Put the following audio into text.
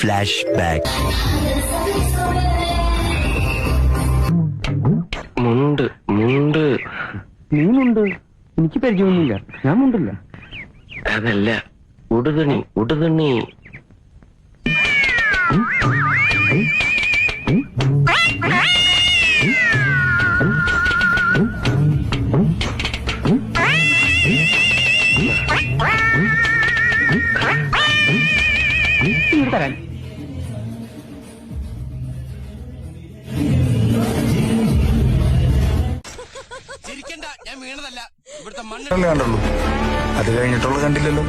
Flash back മുണ്ട് മുണ്ട്. നീനുണ്ട്. എനിക്ക് പരിചയമൊന്നുമില്ല. ഞാൻ മുണ്ടില്ല. അതല്ല ഉടുതുണി ഉടുതുണി. ഇങ്ങോട്ട് ഇവിടുത്തെ മണ്ണ് കണ്ടുള്ളൂ അത് കഴിഞ്ഞിട്ടുള്ള കണ്ടില്ലല്ലോ.